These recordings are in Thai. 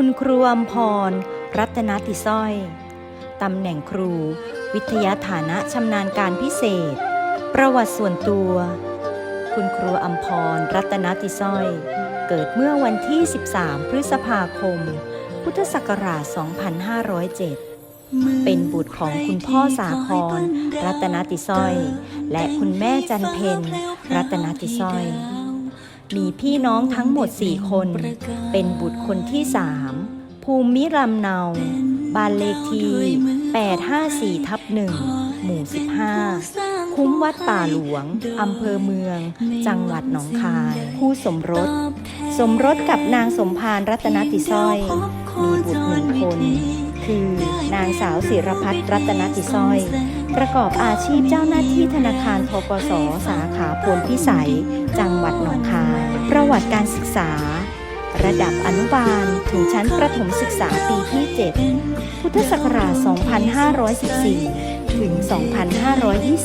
คุณครูอมพร รัตนติสร้อย ตำแหน่งครู วิทยาฐานะชำนาญการพิเศษ ประวัติส่วนตัว คุณครูอมพร รัตนติสร้อย เกิดเมื่อวันที่ 13 พฤษภาคม พุทธศักราช 2507 เป็นบุตรของคุณพ่อสาคร รัตนติสร้อย และคุณแม่จันเพนรัตนติสร้อย มีพี่น้องทั้งหมด4คน เป็นบุตรคนที่3ภูมิลำเนา บ้านเลขที่ 854ทับ1หมู่ 15 คุ้มวัดป่าหลวง อำเภอเมือง จังหวัดหนองคาย คู่สมรส สมรสกับนางสมภารรัตนติสร้อย มีบุตรหนึ่งคน คือ นางสาวศิรพัฒน์รัตนติสร้อย ประกอบอาชีพเจ้าหน้าที่ธนาคารทกสสาขาพลพิสัย จังหวัดหนองคาย ประวัติการศึกษา ระดับอนุบาล ถึงชั้นประถมศึกษาปีที่ 7 พุทธศักราช 2514 ถึง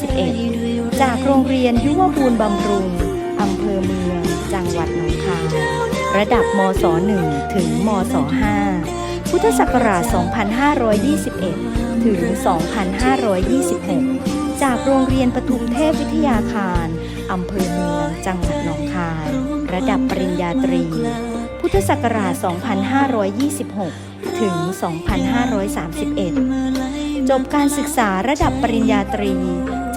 2521 จากโรงเรียนยุวบูร์บำรุงอำเภอเมือง จังหวัดหนองคาย ระดับมศ 1 ถึงมศ 5 พุทธศักราช 2521 ถึง 2526 จากโรงเรียนปทุมเทพวิทยาคารอำเภอเมืองจังหวัดหนองคาย ระดับปริญญาตรี พุทธศักราช 2526 ถึง 2531 จบการศึกษาระดับปริญญาตรี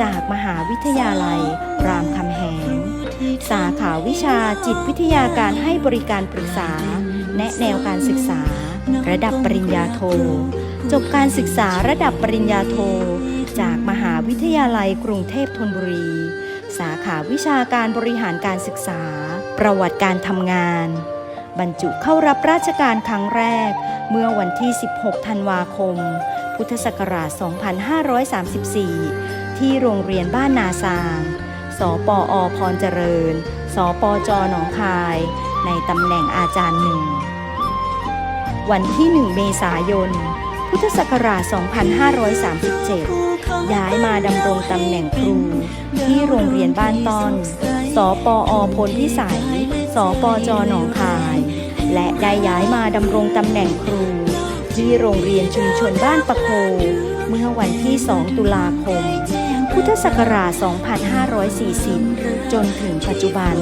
จากมหาวิทยาลัย รามคำแหง สาขาวิชาจิตวิทยาการให้บริการปรึกษา แนะแนวการศึกษา ระดับปริญญาโท จบการศึกษาระดับปริญญาโท จากมหาวิทยาลัยกรุงเทพธนบุรี สาขาวิชาการบริหารการศึกษา ประวัติการทำงาน บรรจุเข้ารับราชการครั้งแรก เมื่อวันที่ 16 ธันวาคม พุทธศักราช 2534 ที่โรงเรียนบ้านนาซางสปอพรเจริญ สปจหนองคาย ในตำแหน่งอาจารย์หนึ่ง วันที่ 1 เมษายน พุทธศักราช 2537 ย้ายมาดำรงตำแหน่งครู ที่โรงเรียนบ้านต้อน สปอพลพิสัย สปจหนองคาย และได้ย้ายมาดำรงตำแหน่งครู ที่โรงเรียนชุมชนบ้านปะโค เมื่อวันที่ 2 ตุลาคม พุทธศักราช 2540 จนถึงปัจจุบัน